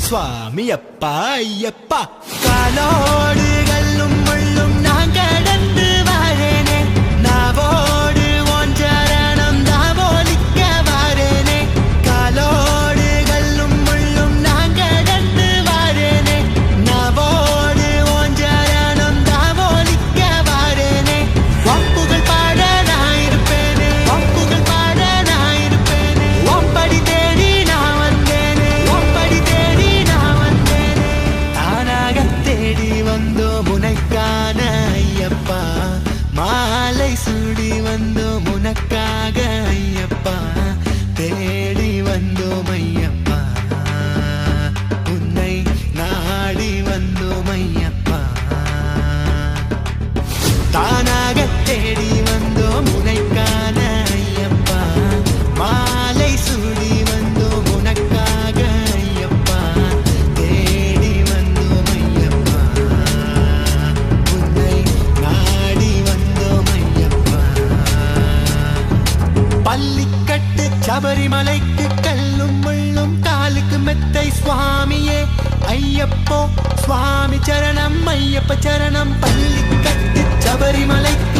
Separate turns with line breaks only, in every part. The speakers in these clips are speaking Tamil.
சுவாமி அப்பா ஐயப்பா. காலோடு ஐயப்போ சுவாமி சரணம் ஐயப்ப சரணம். பள்ளி கட்டி சபரிமலைக்கு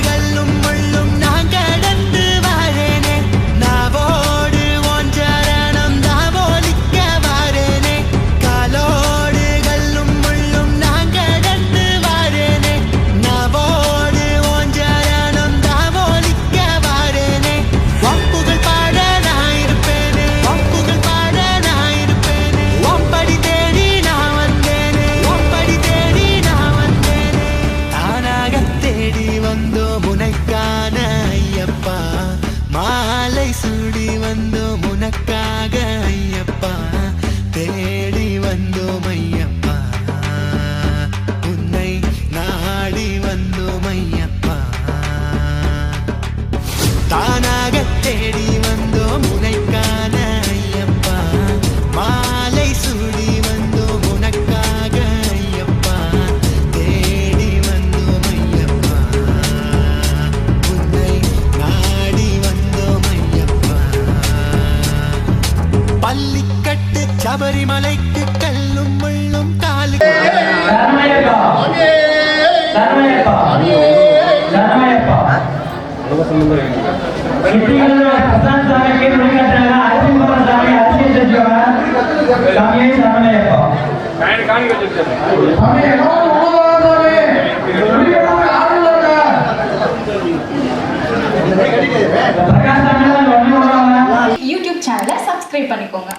சாமி ஒன்று
யூடியூப் சேனலை சப்ஸ்கிரைப் பண்ணிக்கோங்க.